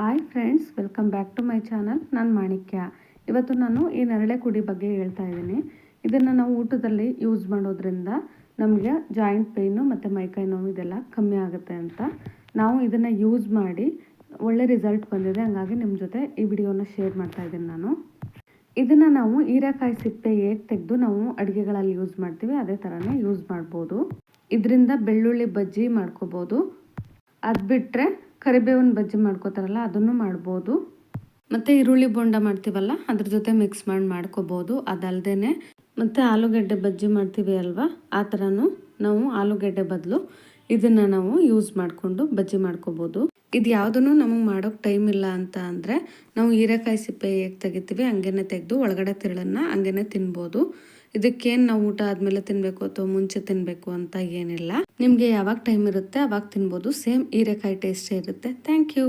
Hi friends welcome back to my channel ನಾನು ಮಾಣಿಕ್ಯ. ಇವತ್ತು ನಾನು ಈ ನರಳೆ ಕುಡಿ ಬಗ್ಗೆ ಹೇಳ್ತಾ ಇದ್ದೀನಿ. ಇದನ್ನು ನಾವು ಊಟದಲ್ಲಿ ಯೂಸ್ ಮಾಡೋದ್ರಿಂದ ನಮಗೆ ಜಾಯಿಂಟ್ ಪೇಯ್ನು ಮತ್ತು ಮೈಕೈ ನೋವು ಇದೆಲ್ಲ ಕಮ್ಮಿ ಆಗುತ್ತೆ ಅಂತ. ನಾವು ಇದನ್ನು ಯೂಸ್ ಮಾಡಿ ಒಳ್ಳೆ ರಿಸಲ್ಟ್ ಬಂದಿದೆ. ಹಂಗಾಗಿ ನಿಮ್ಮ ಜೊತೆ ಈ ವಿಡಿಯೋನ ಶೇರ್ ಮಾಡ್ತಾ ಇದ್ದೀನಿ ನಾನು. ಇದನ್ನು ನಾವು ಹೀರೆಕಾಯಿ ಸಿಪ್ಪೆ ಹೇಗೆ ತೆಗೆದು ನಾವು ಅಡುಗೆಗಳಲ್ಲಿ ಯೂಸ್ ಮಾಡ್ತೀವಿ, ಅದೇ ಥರನೇ ಯೂಸ್ ಮಾಡ್ಬೋದು. ಇದರಿಂದ ಬೆಳ್ಳುಳ್ಳಿ ಬಜ್ಜಿ ಮಾಡ್ಕೋಬೋದು. ಅದು ಬಿಟ್ಟರೆ ಕರಿಬೇವಿನ ಬಜ್ಜಿ ಮಾಡ್ಕೋತಾರಲ್ಲ, ಅದನ್ನು ಮಾಡ್ಬೋದು. ಮತ್ತು ಈರುಳ್ಳಿ ಬೋಂಡ ಮಾಡ್ತೀವಲ್ಲ, ಅದ್ರ ಜೊತೆ ಮಿಕ್ಸ್ ಮಾಡಿ ಮಾಡ್ಕೋಬೋದು. ಅದಲ್ಲದೆ ಮತ್ತು ಆಲೂಗಡ್ಡೆ ಬಜ್ಜಿ ಮಾಡ್ತೀವಿ ಅಲ್ವಾ, ಆ ಥರನೂ ನಾವು ಆಲೂಗಡ್ಡೆ ಬದಲು. ಇದನ್ನು ನಾವು ಯೂಸ್ ಮಾಡಿಕೊಂಡು ಬಜ್ಜಿ ಮಾಡ್ಕೋಬಹುದು ಇದು ಯಾವುದನ್ನು ನಮಗೆ ಮಾಡೋಕೆ ಟೈಮ್ ಇಲ್ಲ ಅಂತ ಅಂದರೆ, ನಾವು ಹೀರೆಕಾಯಿ ಸಿಪ್ಪೆ ಹೇಗೆ ತೆಗಿತೀವಿ, ಹಂಗೆನೆ ತೆಗೆದು ಒಳಗಡೆ ತಿರುಳನ್ನು ಹಂಗೇನೆ ತಿನ್ಬೋದು. ಇದಕ್ಕೇನು ನಾವು ಊಟ ಆದಮೇಲೆ ತಿನ್ಬೇಕು ಅಥವಾ ಮುಂಚೆ ತಿನ್ಬೇಕು ಅಂತ ಏನಿಲ್ಲ. ನಿಮಗೆ ಯಾವಾಗ ಟೈಮ್ ಇರುತ್ತೆ ಅವಾಗ ತಿನ್ಬೋದು. ಸೇಮ್ ಹೀರೆಕಾಯಿ ಟೇಸ್ಟೇ ಇರುತ್ತೆ. Thank you